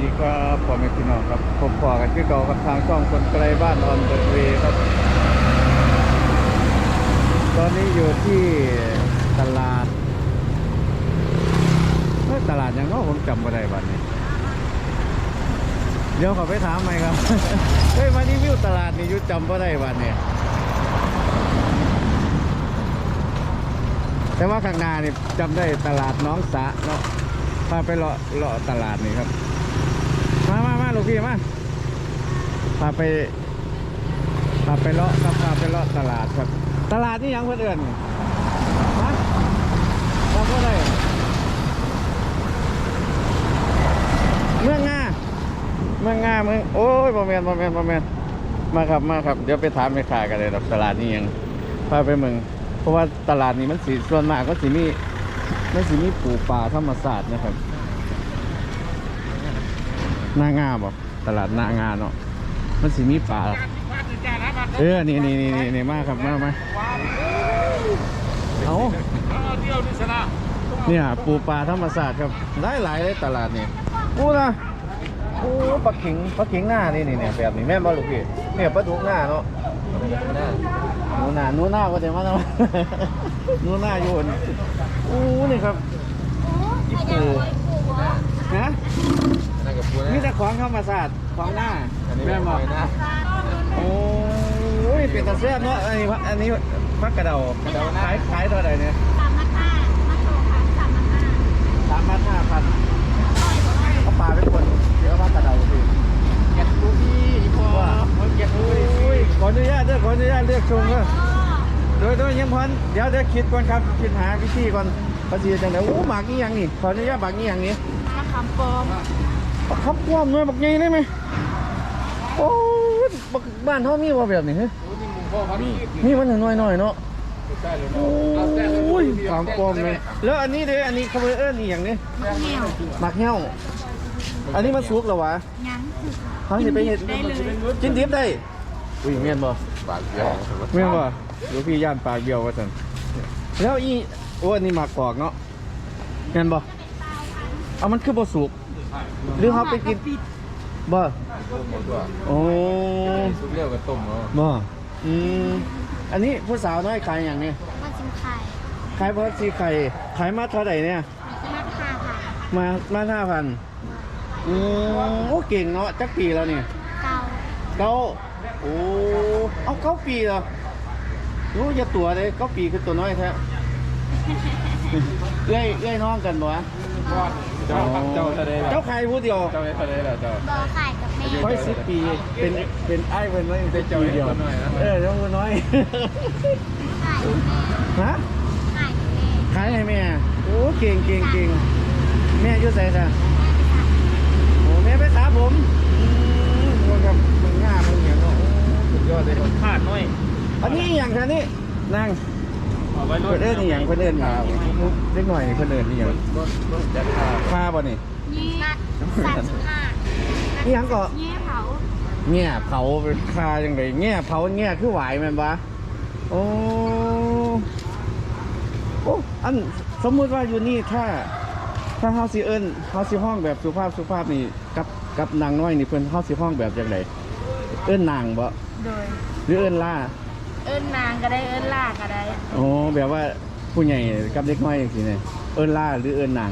ดีครับพ่อแม่พี่น้องครับผมพอกันที่เก่ากับทางช่องคนไกลบ้านออนเดอะเวครับ ตอนนี้อยู่ที่ตลาดเอ้ยตลาดยังเนาะผมจำไม่ได้บัดนี้เดี๋ยวขอไปถามไหมครับ เฮ้ยมารีวิวตลาดนี่ยุจำไม่ได้บัดนี้แต่ว่าข้างหน้านี่จำได้ตลาดน้องสะเนาะพาไปเลาะเลาะตลาดนี่ครับ ลูกพี่มาพาไปพาไปเลาะครับพาไปเลาะตลาดครับ ตลาดนี่ยังเพื่อนเอื่นฮะจำว่าได้เมืองงาเมืองงาเมืองโอ้ยบอมแมนบอมแมนบอมแมนมาครับมาครับเดี๋ยวไปถามไปขายกันเลยครับตลาดนี่ยังพาไปเมืองเพราะว่าตลาดนี้มันสีส่วนมากก็สีมีมันสีมีปลูกป่าธรรมศาสตร์นะครับ หน้างาบอกตลาดหน้างาเนาะมันสีมีป่าเออนี่นี่นี่นี่นี่มาครับมามาเอาเนี่ยปูปลาธรรมศาสตร์ครับได้หลายเลยตลาดนี่ปูนะปูปลาขิงปลาขิงหน้านี่นี่เนี่ยแบบนี้แม่นบ่ลูกพี่เนี่ยปลาดุกหน้าเนาะหนูหน้าหนูหน้าก็จะมาทำหนูหน้าอยู่บนอู้นี่ครับปู ฮะนั่นกับปูนะมีแต่ของธรรมศาสตร์ของหน้าอันนี้แม่นหบน่ออกยนะโอ้ยเป็นตาแซ่บเนาะอันนี้อันนี้พักกระเดากระเดาขายขายเท่าไหร่เนี่ยสามพันห้ามาโชว์ค่ะสามพันห้าสามพันห้าพันเขาปลาเป็นคนเดี๋ยวพักกระเดาสิเก็บปูพี่พอว่ามันเก็บปูโอ้ยขออนุญาตเด้อขออนุญาตเรียกชมเด้อโดยโดยยังพันเดี๋ยวเดี๋ยวคิดก่อนครับคิดหาวิธีก่อนภาษีจังไดโอ้หมากนี่ยังนี่ขออนุญาตหมากนี่ยังนี่มะ ขามปอมขับความหน่วยบักใหญ่ได้ไหมโอ้ยบักบ้านเฮามีบ่แบบนี้เฮ้ยปูนี่มุมพ่อเขานี่มีมันน้อยๆเนาะใช่เลยโอ้ยสามกลมเลยแล้วอันนี้เด้ออันนี้เขาเอิ้นอีหยังนี่มะเหนียวหมักเหี้ยวอันนี้มันสุกแล้ววะยังคือเขาสิไปเฮ็ดได้เลยกินดิบได้อุ้ยเมียนบ่ปากเดียวเมียนบ่เดี๋ยวพี่ย่านปากเบี้ยวว่าซั่นแล้วอีโอ้อันนี้หมักกอกเนาะเมียนบ่ เอามันคือบ่สุก หรือเขาไปกินบ่ต้มหมดตัวโอ้ซุปเลี้ยวกับต้มเนาะบ่อืมอันนี้ผู้สาวน้อยขายอย่างนี้มาชิมไข่ขายเพราะสีไข่ขายมาเท่าไหร่เนี่ย มาค่าค่ะมามาห้าพันอืมโอ้เก่งเนาะจักปีแล้วนี่เกาเก้าโอ้เอาเก้าปีเหรอรู้จะตัวเลยเก้าปีคือตัวน้อยแท้เอ้ยเอ้ยน้องกันบ่วะ เจ้าเจ้าทะเลเจ้าใครพูดเดียวเจ้าทะเลเหรอเจ้าบอไข่กับแม่ ค่อยสิบปี เป็นเป็นไอ้เป็นน้อยเป็นเจ้าเดียวเจ้าน้อยนะเออเจ้าน้อยข่กับแม่ฮะไข่กับแม่ ขายให้แม่โอ้เก่งเก่งเก่งแม่อยุ่ใส่ซะโอ้แม่ไปสาผมอืมโอ้ครับมึงง่ามึงเหี้ยเนาะสุดยอดเลยพลาดน้อยอันนี้อหย่างคะนี่นั่ง เอาไว้เพื่นเอิ้นอหย่างเพื่นเอิ้นมาเล็กหน่อยเพื่นเอิ้นอหย่างจะพาผ้าบ่นี่ยี่สามสิบห้าอหย่างก็เงี้ยเผาแง่เผาเป็นคาจังไดแง่เผาแง่คือหวายแม่นบ่โอ้โอ้อันสมมุติว่าอยู่นี่ถ้า ถ้าเฮาสิเอิ้นเฮาสิห้องแบบสุภาพสุภาพนี่กับกับนางน้อยนี่เพิ่นเฮาสิห้องแบบจังไดเอิ้นนางบ่โดยหรือเอิ้นล่า เอิ้นนางก็ได้เอิ้นลากก็ได้โอ้แบบว่าผู้ใหญ่กับเด็กน้อยจังซี่เนี่ยเอิ้นล่าหรือเอิ้นนาง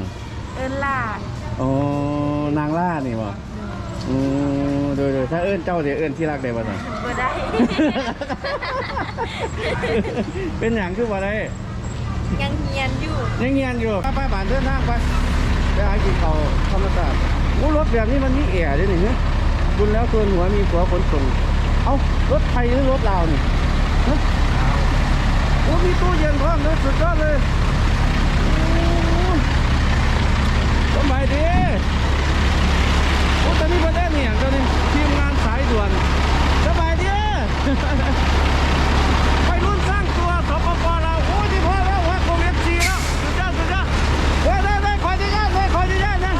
เอิ้นลากอ๋อนางล่านี่บ่อือโดยๆถ้าเอิ้นเจ้าเดี๋ยวเอิ้นที่รักได้บ่ซั่นบ่ได้ เป็นหยังคือบ่ได้ยังเฮียนอยู่ยังเงียนอยู่ไปไปบ้านเดินทางไปไปหากินข้าวธรรมศาสตร์โอ้รถแบบนี้มันมีแอร์ด้วยนี่เนี่ยบุญแล้วตัวหัวมีหัวขนส่งเอ้ารถไทยหรือรถลาวนี่ฮะโอ้ มีตู้เย็นพร้อมเลยสุดยอดเลยโอ้สบายดีโอ้ตอนนี้ประเด็นเนี่ยตอนนี้ทีมงานสายด่วนสบายดีไปรุ่นสร้างตัวสปปเราวโอ้ยที่พ่อแล้ววัดโคเวฟซีแล้วสุดยอดสุดยอดได้ได้ได้ขออนุญาตเลยขออนุญาตนะ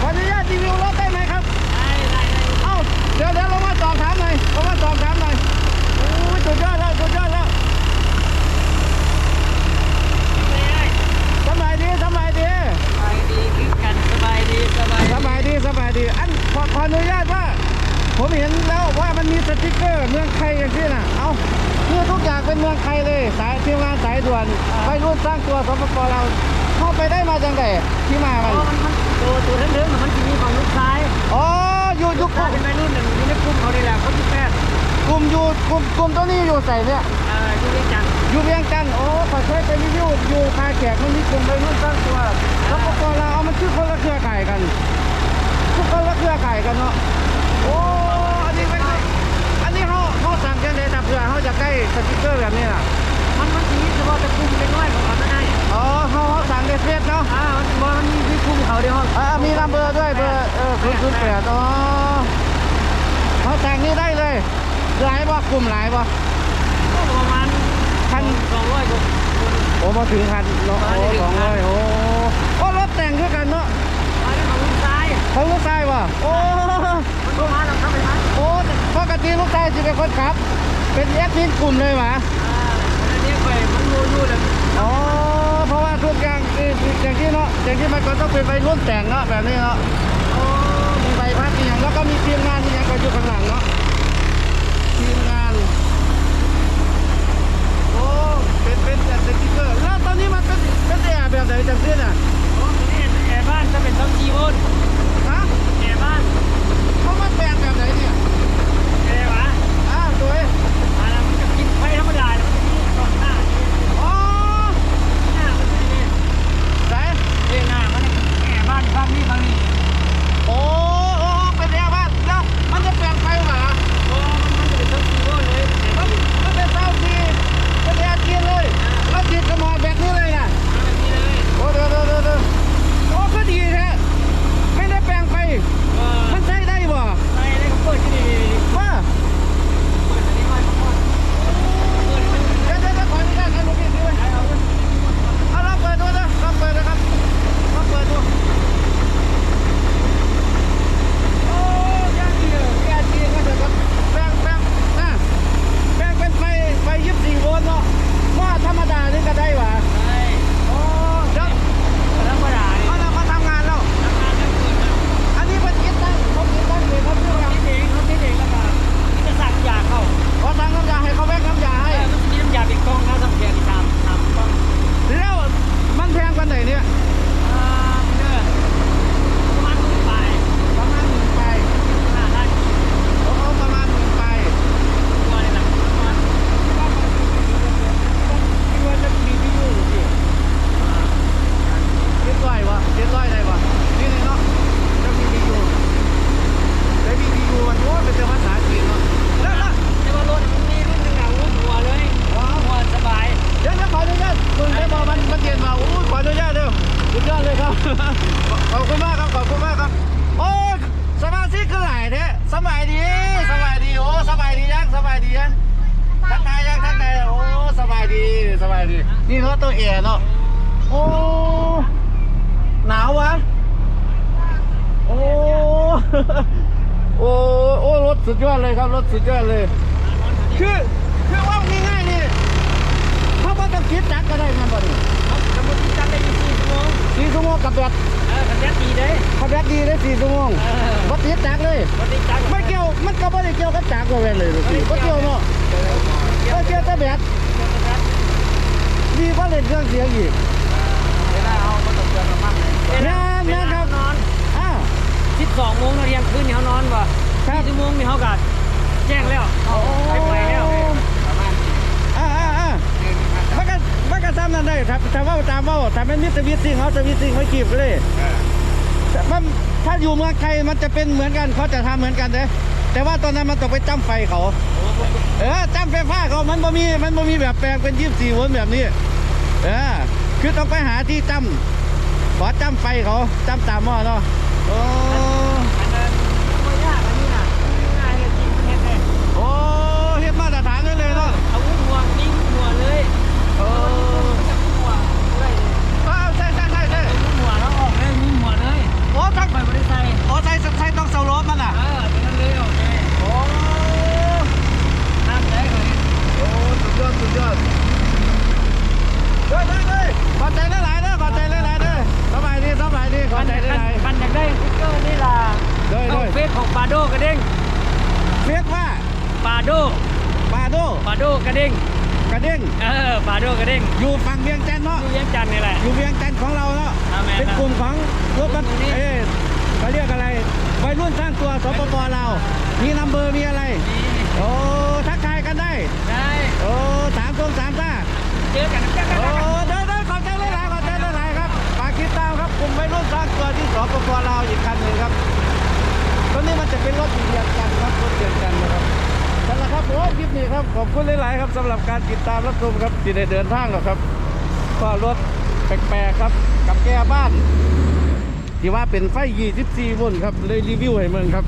ขออนุญาตรีวิวรถได้ไหมครับได้ได้เอ้าเดี๋ยวเดี๋ยวเรามาสอบถามหน่อยเรามาสอบถามหน่อยโอ้ยสุดยอดแล้วสุดยอดแล้วไม่ได้ ผมเห็นแล้วว่ามันมีสติกเกอร์เมืองไทยอย่างที่น่ะ เอาคือทุกอย่างเป็นเมืองไทยเลย สายทีมงานสายด่วนไปรุ่นสร้างตัวสปปเราเข้าไปได้มาจังไงที่มามันมันมันตัวตัวเรื่องมันจะมีของลูกซ้ายอ๋ออยู่อยู่กถ้าลุ่มเป็นวัยรุ่นหนึ่งอยู่ในกลุ่มเขานี่แหละเขาที่แปดกลุ่มอยู่กลุ่มกลุ่มตัวนี้อยู่ใส่เนี่ยเอ่ออยู่ในจันทร์อยู่เวียงจันทน์โอ้ขอเคยไปรีวิวอยู่คาแขกมันมีกลุ่มไปรุ่นสร้างตัวสปปเราเอามันชื่อคนละเครือข่ายกัน ทุกคนละเครือข่ายกันเนาะโอ้อันนี้ไม่ใช่อันนี้เขาเขาสั่งกันเลยแต่เพื่อเขาจะใกล้สติ๊กเกอร์แบบนี้น่ะมันมันสีเฉพาะแต่กลุ่มเล็กน้อยของเขาเท่านั้นอ๋อเขาเขาสั่งในเฟซเนาะอ่ามันมันมีที่กลุ่มเขาเดียวอ่ามีนัมเบอร์ด้วยเบอร์เออศูนย์ศูนย์แปดอ๋อเขาสั่งนี่ได้เลยหลายบ่กลุ่มหลายบ่ก็ประมาณพันสองร้อยกว่าโอ้มาถึงพันสองร้อยโอ้โอ้ ของลูกชายวะโอ้มันประมาณเราเข้าไปทันโอ้ปกติลูกชายจะเป็นคนขับ เป็นแอดมินกลุ่มเลยหวะอ่าอันนี้ไปมันรู้อยู่เลยอ๋อเพราะว่าทุกอย่างคืออย่างที่เนาะอย่างที่มันก็ต้องเป็นไปรุ่นแต่งเนาะแบบนี้เนาะโอ้มีใบพัดมีอย่างแล้วก็มีทีมงานมีอย่างก็อยู่ข้างหลังเนาะทีมงานโอ้เป็นเป็นแต่สติ๊กเกอร์แล้วตอนนี้มันเป็นเป็นแอร์แบบไหนจังซี่นอะโอ้นี่แอร์บ้านจะเป็นต้องจีโวน ฮะ แอร์บ้าน เขามาแปลงแบบไหนเนี่ย แอร์วะ อ้าวสวย อันนั้นมันจะกินไฟธรรมดาแล้วมันจะมีตอนหน้า อ๋อ หน้ามันจะมี ไหน เรียกหน้ามันแอร์บ้านบ้านนี้บ้านนี้ โอ้โอ้เป็นแอร์บ้านแล้วมันจะแปลงไฟหมา โอ้มันจะเป็นต้องจีโวนเลย มันมันเป็นเต้าทีเป็นแอร์เกียร์เลยแล้วติดกระหมอแบบนี้เลยน่ะ แบบนี้เลย โอ้เดี๋ยวเดี๋ยวเดี๋ยวเดี๋ยวโอ้ก็ดีแท้ไม่ได้แปลงไฟ เออ มันใช้ได้บ่ ไป เลยก็เปิดที่นี่ ว่า เปิดอันนี้มาก่อนเปิดมัน เดี๋ยวเดี๋ยวเดี๋ยวขออนุญาตให้ลูกพี่ซื้อไว้ ใช้เอาเลย เอาลองเปิดดูนะลองเปิดนะครับลองเปิดดูโอ้ยากดีเลยยากดีก็เดี๋ยวครับแปลงแปลงนะแปลงเป็นไฟไฟยิบสี่โวลต์เนาะว่าธรรมดานี่ก็ได้หว่า ใช่ โอ้เดี๋ยว ธรรมดา เอาเรามาทำงานแล้ว ทำงานกันเกิดนะ อันนี้เป็นคิดตั้งเขาคิดตั้งเลยครับเพื่อน คิดเองเขาคิดเองแล้วก็จะสั่งยาเข้า ขอสั่งน้ำยาให้เขาแบกน้ำยา เอ ให้ อมันจะมีน้ำยาเป็นกล้องนะทำแกนี่ตามตามกล้อง แล้วมันแพงกันไหนเนี่ย อ่าเด้อประมาณหมื่นไป ประมาณหมื่นไป ห้าล้าน โอ้โหประมาณหมื่นไป ตัวนี่แหละประมาณ คิดว่าจะมีวิวหรือเปล่าเจ็ดร้อยวะเจ็ดร้อยได้วะนี่นี่เนาะจะมีวิวได้มีวิวมันโอ้ยเป็นภาษาจีนเนาะแล้วแล้ว แต่ว่ารถมันมีรุ่นหนึ่งอะรุ่นหัวเลยหัวสบาย เดี๋ยวจะขออนุญาตคุณได้บอกมันมันเย็นมาอู้ขออนุญาตเด้อสุดยอดเลยครับ ขอบคุณมากครับ ขอบคุณมากครับ โอ้ยสมาชิกคือหลายแท้สบายดี สบายดี โอ้สบายดียังสบายดียังทักทายยังทักทายโอ้สบายดี สบายดี นี่รถตัวเอเนาะ โอ้ หนาววะ โอ้ โอ้โอ้รถสุดยอดเลยครับ รถสุดยอดเลย คือคือว่าง่ายๆนี่เขาบ่ต้องคิดจักก็ได้แม่นบ่นี่สมมติจัดได้ยัง สี่ชั่วโมงกับแบตเออคะแนนดีเลยเขาแบตดีได้สี่ชั่วโมงเออบ่ติดจักเลยวันนี้จัดไม่เกี่ยวมันก็บ่ได้เกี่ยวกับจักรว่าแม่นเลยลูกพี่บ่เกี่ยวเนาะบ่เกี่ยวแต่แบตดีกว่าเล่นเครื่องเสียงอีกเวลาเอามาตกเตือนน้ำมันเลยแม่นแม่นครับนอนอ่าสิบสองโมงเราเที่ยงคืนนี่เขานอนป่ะครับสี่ชั่วโมงนี่เขากัดแจ้งแล้วไปไปแล้ว อ่าอ่าอ่ามันก็มั นั่นได้ครับถ้าว่าตามเว่าถ้าเป็นมิตรวิทย์ซิ่งเขาจะวิทย์ซิ่งไว้กีบเลยแต่มันถ้าอยู่เมืองไทยมันจะเป็นเหมือนกันเขาจะทำเหมือนกันเด้แต่ว่าตอนนั้นมันต้องไปจ้ำไฟเขา เออจ้ำไฟฟ้าเขามันบ่มีมันบ่มีแบบแปลงเป็นยี่สี่โวลต์แบบนี้ เออคือต้องไปหาที่จ้ำขอจ้ำไฟเขาจ้ำตามหม้อเนาะโอ้ อันนั้นไม่ยากอันนี้น่ะง่ายเลยจริงเฮ็ดเลย โอ้เฮ็ดมาตรฐานไว้เลยเนาะ เอาวุ้นหัวนิ่งหัวเลย โอ้ จับหัวเลย อ้าวใช่ใช่ใช่ใช่ วุ้นหัวแล้วออกเลยวุ้นหัวเลย โอ้ทั้งไปบริษัทโอ้ใช่ใช่ต้องเซาลบมันอะเออเป็นนั่นเลยโอเคโอ้น้ำได้เลยโอ้สุดยอดสุดยอดเฮ้ยเฮ้ยเฮ้ยขอบใจหลายๆเด้อขอบใจหลายๆเด้อสบายดีสบายดีขอบใจหลายคันอยากได้สติ๊กเกอร์นี่ล่ะๆเด้อเข้าเด้อเฟซของปาโดกระเด้งเรียกว่าปาโดปาโดปาโดกระเด้งกระ เด้งเออปาโดกระเด้งอยู่ฝั่งเวียงจันทน์เนาะอยู่เวียงจันทน์นี่แหละ อยู่เวียงจันทน์ของเราเนาะอ่าแม่นเป็นกลุ่มของรถบัสกลุ่มนี้ เอ๊ะเขาเรียกอะไรวัยรุ่นสร้างตัวสปปลาวมีนัมเบอร์มีอะไร โอ้ทักทายกันได้ ได้โอ้สามตรงสามซ่า เจอกันเจอกันโอ้เดินเดินขอบใจหลายๆขอบใจหลายๆครับฝากคิดตามครับกลุ่มวัยรุ่นสร้างตัวที่สปปลาวอีกคันหนึ่งครับ นั่นแหละคลิปนี้ครับขอบคุณหลาย ๆ ครับสำหรับการติดตามรับชมครับที่ได้เดินทางหรอกครับก็รถแปลก ๆ ครับ กับแก้บ้าน ที่ว่าเป็นไฟ 24 โวลต์ครับเลยรีวิวให้เมืองครับ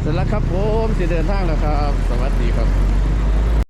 เสร็จแล้วครับผมสิเดินทางแล้วครับ สวัสดีครับ